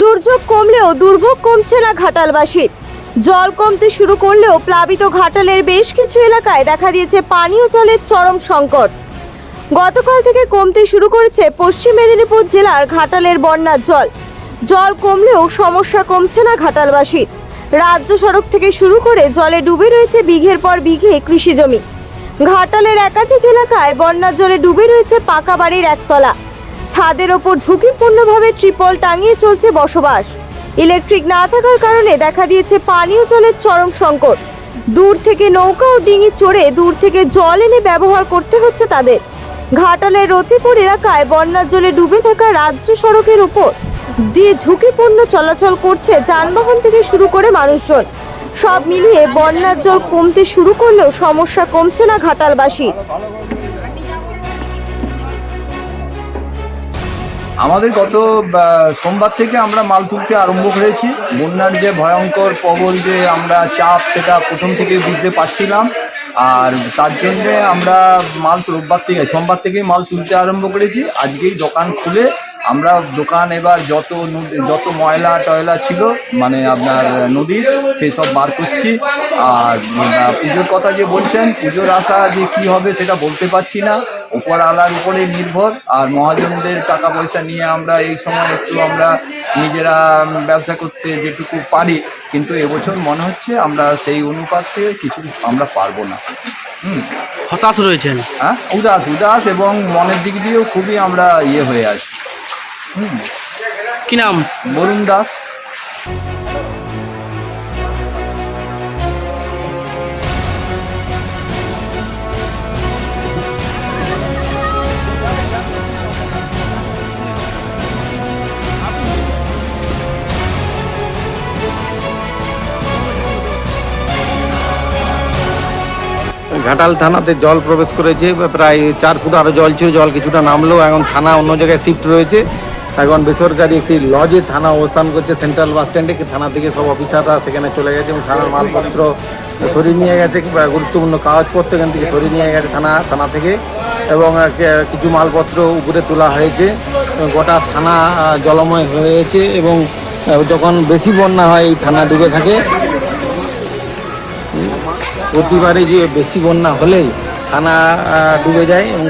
দুর্যোগ কমলেও দুর্ভোগ কমছে না ঘাটালবাসীর। জল কমতে শুরু করলেও প্লাবিত ঘাটালের বেশ কিছু এলাকায় দেখা দিয়েছে পানীয় জলের চরম সংকট। গতকাল থেকে কমতে শুরু করেছে পশ্চিম মেদিনীপুর জেলার ঘাটালের বন্যার জল। জল কমলেও সমস্যা কমছে না ঘাটালবাসীর। রাজ্য সড়ক থেকে শুরু করে জলে ডুবে রয়েছে বিঘের পর বিঘে কৃষি জমি। ঘাটালের একাধিক এলাকায় বন্যার জলে ডুবে রয়েছে পাকা বাড়ির একতলা। ছাদের ওপর ঝুঁকিপূর্ণভাবে ট্রিপল টাঙিয়ে চলছে বসবাস। ইলেকট্রিক না থাকার কারণে দেখা দিয়েছে পানীয় জলের চরম সংকট। দূর থেকে নৌকা ও ডিঙি চড়ে দূর থেকে জল এনে ব্যবহার করতে হচ্ছে তাদের। ঘাটালের রতিপুর এলাকায় বন্যার জলে ডুবে থাকা রাজ্য সড়কের উপর দিয়ে ঝুঁকিপূর্ণ চলাচল করছে যানবাহন থেকে শুরু করে মানুষজন। সব মিলিয়ে বন্যার জল কমতে শুরু করলেও সমস্যা কমছে না ঘাটালবাসীর। আমাদের গত সোমবার থেকে আমরা মাল তুলতে আরম্ভ করেছি। বন্যার যে ভয়ঙ্কর প্রবল যে আমরা চাপ, সেটা প্রথম থেকেই বুঝতে পারছিলাম। আর তার জন্যে আমরা মাল রোববার থেকে, সোমবার থেকেই মাল তুলতে আরম্ভ করেছি। আজকেই দোকান খুলে আমরা দোকান এবার যত নদী- যত ময়লা টয়লা ছিল মানে আপনার নদীর সেই সব বার করছি। আর পুজোর কথা যে বলছেন পুজোর আশা যে কী হবে সেটা বলতে পারছি না। উপর আলার উপরে নির্ভর আর মহাজনদের টাকা পয়সা নিয়ে আমরা এই সময় একটু আমরা নিজেরা ব্যবসা করতে যেটুকু পারি। কিন্তু এবছর মনে হচ্ছে আমরা সেই অনুপাতে কিছু আমরা পারব না। হুম। হতাশ রয়েছেন? হ্যাঁ উদাস উদাস এবং মনের দিক দিয়েও খুবই আমরা ইয়ে হয়ে আছি। কি নাম? বরুণ দাস। ঘাটাল থানাতে জল প্রবেশ করেছে, প্রায় চার ফুট আরও জল ছিল, জল কিছুটা নামলেও এখন থানা অন্য জায়গায় শিফট রয়েছে। এখন বেসরকারি একটি লজে থানা অবস্থান করছে সেন্ট্রাল বাস স্ট্যান্ডে থানা থেকে সব অফিসাররা সেখানে চলে গেছে এবং থানার মালপত্র সরিয়ে নিয়ে গেছে, কিংবা গুরুত্বপূর্ণ কাগজপত্র এখান থেকে সরিয়ে নিয়ে গেছে থানা থানা থেকে। এবং কিছু মালপত্র উপরে তোলা হয়েছে। গোটা থানা জলময় হয়েছে এবং যখন বেশি বন্যা হয়, এই থানা ডুবে থাকে। প্রতিবারে যে বেশি বন্যা হলেই থানা ডুবে যায় এবং